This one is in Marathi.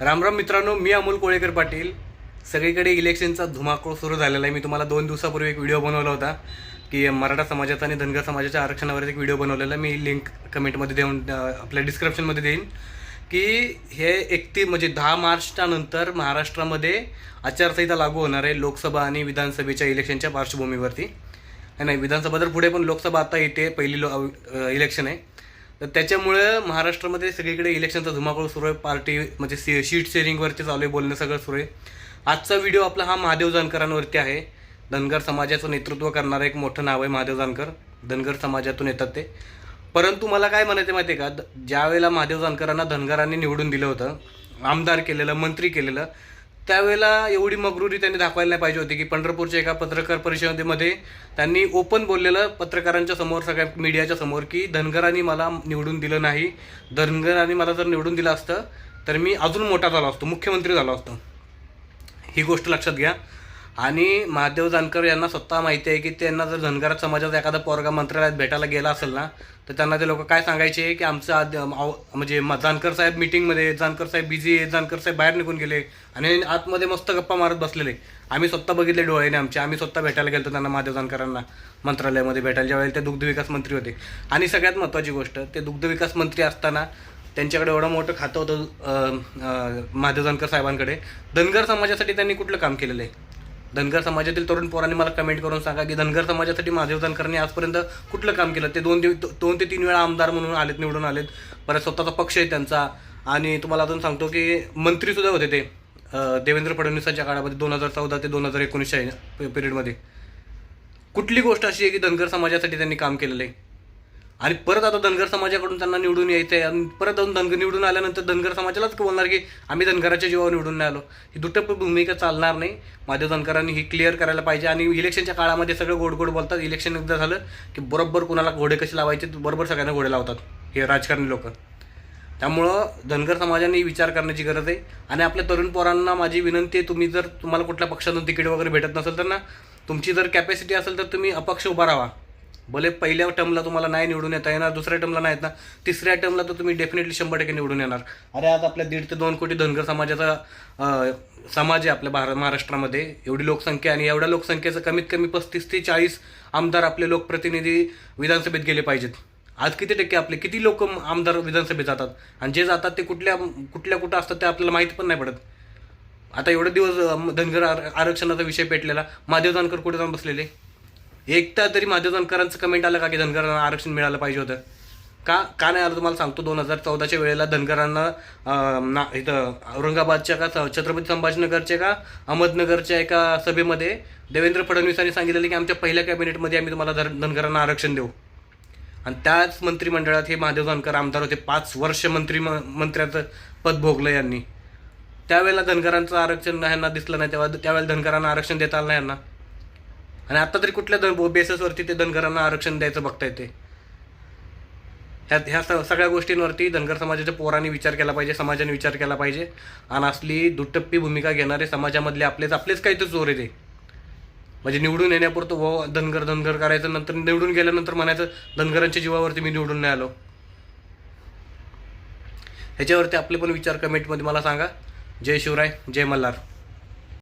रामराम मित्रांनो मी अमोल कोळेकर पाटील. सगळीकडे इलेक्शनचा धुमाकूळ सुरू झालेला आहे. मी तुम्हाला दोन दिवसापूर्वी एक व्हिडिओ बनवला होता की मराठा समाजाचा आणि धनगर समाजाच्या आरक्षणावर एक व्हिडिओ बनवलेला. मी लिंक कमेंटमध्ये देऊन आपल्या डिस्क्रिप्शनमध्ये देईन. की हे एकती म्हणजे दहा मार्चच्या नंतर महाराष्ट्रामध्ये आचारसंहिता लागू होणार आहे लोकसभा आणि विधानसभेच्या इलेक्शनच्या पार्श्वभूमीवरती. नाही विधानसभा तर पुढे पण लोकसभा आता येते पहिली लो इलेक्शन आहे. तर त्याच्यामुळं महाराष्ट्रामध्ये सगळीकडे इलेक्शनचा धुमाकूळ सुरू आहे. पार्टी म्हणजे सी शीट शेअरिंगवरती चालू आहे बोलणं सगळं सुरू आहे. आजचा व्हिडिओ आपला हा महादेव जानकरांवरती आहे. धनगर समाजाचं नेतृत्व करणारं एक मोठं नाव आहे महादेव जानकर. धनगर समाजातून येतात ते. परंतु मला काय म्हणायचं माहिती आहे का? ज्यावेळेला महादेव जानकरांना धनगरांनी निवडून दिलं होतं आमदार केलेलं मंत्री केलेलं त्यावेळेला एवढी मगरुरी त्यांनी दाखवायला नाही पाहिजे होती की पंढरपूरच्या एका पत्रकार परिषदेमध्ये त्यांनी ओपन बोललेलं पत्रकारांच्या समोर सगळ्या मीडियाच्या समोर की धनगरांनी मला निवडून दिलं नाही. धनगरांनी मला जर निवडून दिलं असतं तर मी अजून मोठा झालो असतो मुख्यमंत्री झालो असतो. ही गोष्ट लक्षात घ्या. आणि महादेव जानकर यांना स्वतः माहिती आहे की त्यांना जर धनगर समाजाचा एखादा पोरगा मंत्रालयात भेटायला गेला असेल ना तर त्यांना ते लोक काय सांगायचे की आमचं आद- म्हणजे म- जानकर साहेब मीटिंगमध्ये जानकर साहेब बिझी आहे जानकर साहेब बाहेर निघून गेले आणि आतमध्ये मस्त गप्पा मारत बसलेले. आम्ही स्वतः बघितले डोळ्याने आमचे आम्ही स्वतः भेटायला गेलो त्यांना महादेव जानकरांना मंत्रालयामध्ये भेटायला ज्यावेळेला ते दुग्धविकास मंत्री होते. आणि सगळ्यात महत्त्वाची गोष्ट ते दुग्धविकास मंत्री असताना त्यांच्याकडे एवढं मोठं खातं होतं महादेव जानकर साहेबांकडे. धनगर समाजासाठी त्यांनी कुठलं काम केलेलं आहे? धनगर समाजातील तरुण पोरांनी मला कमेंट करून सांगा की धनगर समाजासाठी महादेव धनकरांनी आजपर्यंत कुठलं काम केलं? ते दोन दिव दोन ते तीन वेळा आमदार म्हणून आलेत निवडून आलेत. परत स्वतःचा पक्ष आहे त्यांचा. आणि तुम्हाला अजून सांगतो की मंत्रीसुद्धा होते ते. देवेंद्र फडणवीसांच्या काळामध्ये दोन हजार चौदा ते दोन हजार एकोणीसच्या पिरियडमध्ये. कुठली गोष्ट अशी आहे की धनगर समाजासाठी त्यांनी काम केलेलं आहे? आणि परत आता धनगर समाजाकडून त्यांना निवडून यायचं आहे आणि परत जाऊन धनगर निवडून आल्यानंतर धनगर समाजालाच बोलणार की आम्ही धनगराच्या जीवावर निवडून नाही आलो. ही दुटप्प भूमिका चालणार नाही. माझ्या धनगरांनी ही क्लिअर करायला पाहिजे. आणि इलेक्शनच्या काळामध्ये सगळं गोड गोड बोलतात. इलेक्शन एकदा झालं की बरोबर कुणाला घोडे कसे लावायचे बरोबर सगळ्यांना घोडे लावतात. हे राजकारणी लोक. त्यामुळं धनगर समाजाने विचार करण्याची गरज आहे. आणि आपल्या तरुण पोरांना माझी विनंती आहे तुम्ही जर तुम्हाला कुठल्या पक्षातून तिकीट वगैरे भेटत नसेल तर ना तुमची जर कॅपॅसिटी असेल तर तुम्ही अपक्ष उभा राहा. भले पहिल्या टर्मला तुम्हाला नाही निवडून येता येणार दुसऱ्या टर्मला नाही येत ना तिसऱ्या टर्मला तर तुम्ही डेफिनेटली शंभर टक्के निवडून येणार. अरे आज आपल्या दीड ते दोन कोटी धनगर समाजाचा समाज आहे आपल्या भारत महाराष्ट्रामध्ये. एवढी लोकसंख्या आणि एवढ्या लोकसंख्येचं कमीत कमी पस्तीस ते चाळीस आमदार आपले लोकप्रतिनिधी विधानसभेत गेले पाहिजेत. आज किती टक्के आपले किती लोक आमदार विधानसभेत जातात? आणि जे जातात ते कुठल्या कुठल्या कुठं असतात ते आपल्याला माहिती पण नाही पडत. आता एवढे दिवस धनगर आर- आरक्षणाचा विषय पेटलेला. महादेव जानकर कुठे जाऊन बसलेले? एकटा तरी महादेव धनकरांचं कमेंट आलं का की धनकरांना आरक्षण मिळालं पाहिजे होतं? का का नाही आलं तुम्हाला सांगतो? दोन हजार चौदाच्या वेळेला धनकरांना ना इथं औरंगाबादच्या का स- छत्रपती संभाजीनगरच्या का अहमदनगरच्या एका सभेमध्ये देवेंद्र फडणवीसांनी सांगितलेलं की आमच्या पहिल्या कॅबिनेटमध्ये आम्ही तुम्हाला धर धनगरांना आरक्षण देऊ. आणि त्याच मंत्रिमंडळात हे महादेव धनकर आमदार होते. पाच वर्ष मंत्री म मंत्र्याचं पद भोगलं यांनी. त्यावेळेला धनगरांचं आरक्षण ह्यांना दिसलं नाही. तेव्हा त्यावेळेला धनगरांना आरक्षण देता आलं नाही यांना. आणि आता तरी कुठल्या धन बेसिसवरती ते धनगरांना आरक्षण द्यायचं बघता येते ह्या ह्या स- सगळ्या गोष्टींवरती धनगर समाजाच्या पोरांनी विचार केला पाहिजे समाजाने विचार केला पाहिजे. आणि असली दुटप्पी भूमिका घेणारे समाजामधले आपलेच आपलेच काही तर चोर आहे ते. म्हणजे निवडून येण्यापुरतं व धनगर धनगर करायचं नंतर निवडून गेल्यानंतर म्हणायचं धनगरांच्या जीवावरती मी निवडून नाही आलो. ह्याच्यावरती आपले पण विचार कमेंटमध्ये मला सांगा. जय शिवराय जय मल्हार.